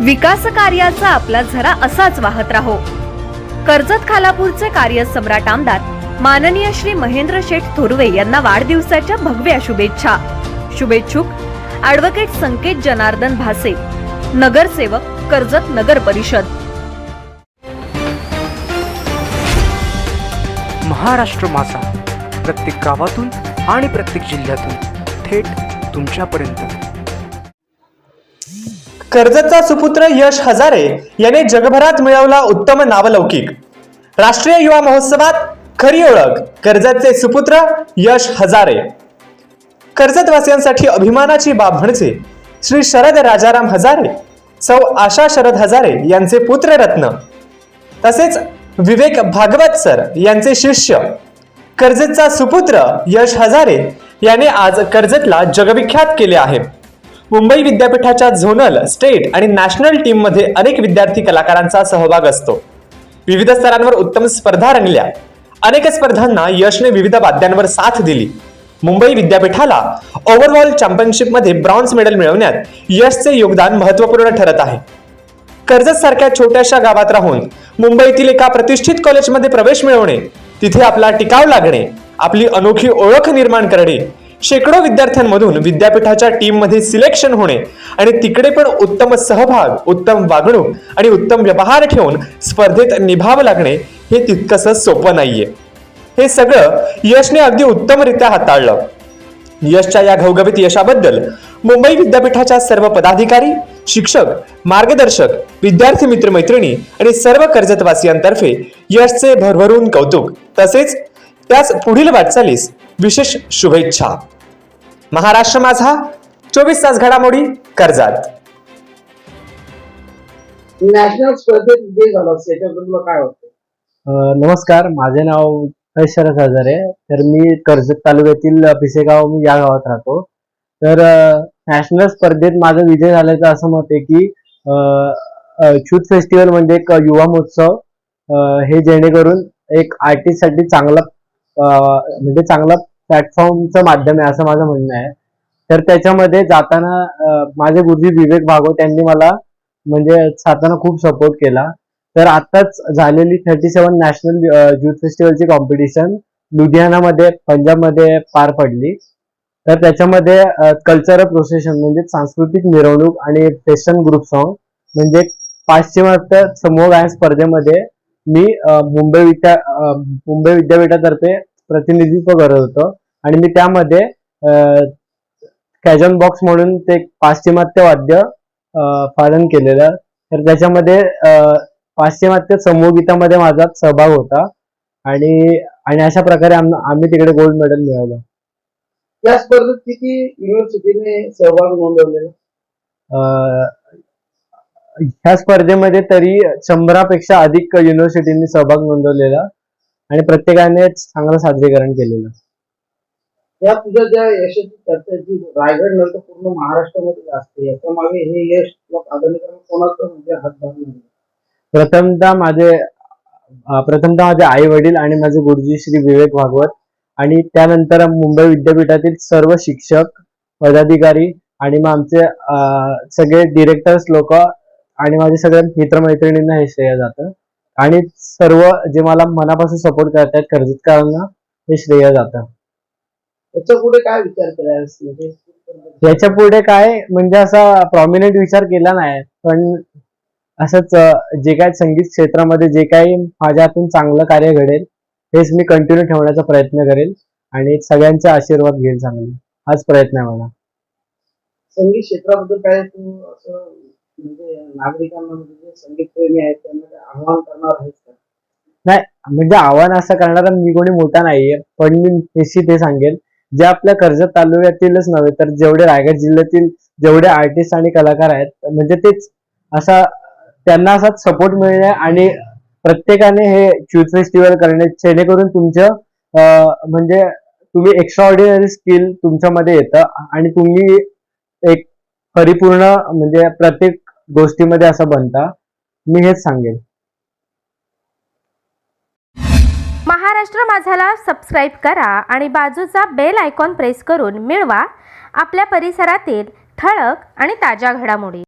विकास कार्याचा आपला झरा असाच वाहत राहो. कर्जत खालापूरचे कार्य सम्राट आमदार माननीय श्री महेंद्र शेठ थोरवे यांना वाढदिवसाच्या भगव्या शुभेच्छा. शुभेच्छुक ॲडव्होकेट संकेत जनार्दन भासे नगरसेवक कर्जत नगर परिषद. महाराष्ट्र मासा प्रत्येक गावातून आणि प्रत्येक जिल्ह्यातून थेट तुमच्यापर्यंत. कर्जतचा सुपुत्र यश हजारे याने जगभरात मिळवला उत्तम नावलौकिक. राष्ट्रीय युवा महोत्सवात खरी ओळख कर्जतचे सुपुत्र यश हजारे. कर्जतवासियांसाठी अभिमानाची बाब म्हणजे श्री शरद राजाराम हजारे सौ आशा शरद हजारे यांचे पुत्ररत्न. तसेच विवेक भागवत सर यांचे शिष्य. कर्जतचा सुपुत्र यश हजारे याने आज कर्जतला जगविख्यात केले आहे. मुंबई विद्यापीठाच्या झोनल स्टेट आणि नॅशनल टीममध्ये अनेक विद्यार्थी कलाकारांचा सहभाग असतो. विविध स्तरांवर उत्तम स्पर्धा रंगल्या. अनेक स्पर्धांना यशने विविध वाद्यांवर साथ दिली. मुंबई विद्यापीठाला ओव्हरऑल चॅम्पियनशिपमध्ये ब्रॉन्झ मेडल मिळवण्यात यशचे योगदान महत्त्वपूर्ण ठरत आहे. कर्जत सारख्या छोट्याशा गावात राहून मुंबईतील एका प्रतिष्ठित कॉलेजमध्ये प्रवेश मिळवणे तिथे आपला टिकाव लागणे आपली अनोखी ओळख निर्माण करणे शेकडो विद्यार्थ्यांमधून विद्यापीठाच्या टीममध्ये सिलेक्शन होणे आणि तिकडे पण उत्तम सहभाग उत्तम वागणूक आणि उत्तम व्यवहार ठेवून स्पर्धेत निभावं लागणे हे तितकंसं सोपं नाहीये. हे सगळं यशने अगदी उत्तमरित्या हाताळलं. यशच्या या घवघवीत यशाबद्दल मुंबई विद्यापीठाच्या सर्व पदाधिकारी शिक्षक मार्गदर्शक विद्यार्थी मित्रमैत्रिणी आणि सर्व कर्जतवासियांतर्फे यशचे भरभरून कौतुक. तसेच त्याच पुढील वाटचालीस विशेष शुभेच्छा. महाराष्ट्र माझा चोवीस तास घडामोडी कर्जत. नॅशनल स्पर्धेत विजय झाला याच्याबद्दल तुला काय वाटतं? अ, नमस्कार माझे नाव शरद हजारे तर मी कर्जत तालुक्यातील पिसेगाव मी या गावात राहतो. तर नॅशनल स्पर्धेत माझा विजय झाल्याचं असं मत आहे की शूट फेस्टिवल म्हणजे एक युवा महोत्सव अ, हे जेणेकरून एक आर्टिस्टसाठी चांगला अ, म्हणजे चांगला प्लॅटफॉर्मचं माध्यम आहे असं माझं म्हणणं आहे. तर त्याच्यामध्ये जाताना माझे गुरुजी विवेक भागवत यांनी मला म्हणजे जाताना खूप सपोर्ट केला. तर आताच झालेली थर्टी सेवन नॅशनल युथ फेस्टिवलची कॉम्पिटिशन लुधियानामध्ये पंजाबमध्ये पार पडली. तर त्याच्यामध्ये कल्चरल प्रोसेशन म्हणजे सांस्कृतिक मिरवणूक आणि फेशन ग्रुप सॉन्ग म्हणजे पाश्चिमात्य समूह गायन स्पर्धेमध्ये मी मुंबई विद्या मुंबई विद्यापीठातर्फे प्रतिनिधित्व करत होतो. आणि मी त्यामध्ये कॅजन बॉक्स म्हणून ते पाश्चिमात्य वाद्य पालन केलेलं. तर त्याच्यामध्ये पाश्चिमात्य समूहगीतामध्ये माझा सहभाग होता. आणि आणि अशा प्रकारे आम- आम्ही तिकडे गोल्ड मेडल मिळवलं. या स्पर्धेत किती युनिव्हर्सिटीने सहभाग नोंदवलेला? ह्या स्पर्धेमध्ये तरी शंभरापेक्षा अधिक युनिव्हर्सिटींनी सहभाग नोंदवलेला. आणि प्रत्येकाने चांगलं सादरीकरण केलेलं. या तुझ्या ज्या यशाची चर्चा जी रायगड नंतर पूर्ण महाराष्ट्रामध्ये असते. याच्या मागे हे यश किंवा सादरीकरण कोणाचं म्हणजे हातभार नाही प्रथमतः माझे प्रथमतः माझे आई वडील आणि माझे गुरुजी श्री विवेक भागवत आणि त्यानंतर मुंबई विद्यापीठातील सर्व शिक्षक पदाधिकारी आणि मग आमचे सगळे डिरेक्टर्स लोक आणि माझे सगळे मित्रमैत्रिणींना हे श्रेय जातं. आणि सर्व जे मला मनापासून सपोर्ट करतात कर्जतकरांना हे श्रेय जातं. याच्यापुढे काय विचार केलास म्हणजे याच्यापुढे काय म्हणजे असा प्रॉमिनंट विचार केला नाही पण असंच जे काय संगीत क्षेत्रामध्ये जे काही माझ्या हातून चांगलं कार्य घडेल हेच मी कंटिन्यू ठेवण्याचा प्रयत्न करेल आणि सगळ्यांचे आशीर्वाद घेईल चांगले. हाच प्रयत्न आहे मला. संगीत क्षेत्राबद्दल काय तू असं म्हणजे नागरिकांना म्हणजे जे संगीत प्रेमी आहेत त्यांना आव्हान करणार का? नाही म्हणजे आव्हान असं करणारा मी कोणी मोठा नाहीये पण मी निश्चित हे सांगेल जे आपल्या कर्जत तालुक्यातीलच नव्हे तर जेवढे रायगड जिल्ह्यातील जेवढे आर्टिस्ट आणि कलाकार आहेत म्हणजे तेच. असा त्यांना असा सपोर्ट मिळणे आणि प्रत्येकाने हे चूज फेस्टिवल करणे जेणेकरून तुमचं अं, म्हणजे तुम्ही एक्स्ट्रा ऑर्डिनरी स्किल तुमच्यामध्ये येतं आणि तुम्ही एक परिपूर्ण म्हणजे प्रत्येक गोष्टीमध्ये असं बनता. मी हेच सांगेन. महाराष्ट्र माझाला सबस्क्राईब करा आणि बाजूचा बेल आयकॉन प्रेस करून मिळवा. आपल्या परिसरातील ठळक आणि ताज्या घडामोडी.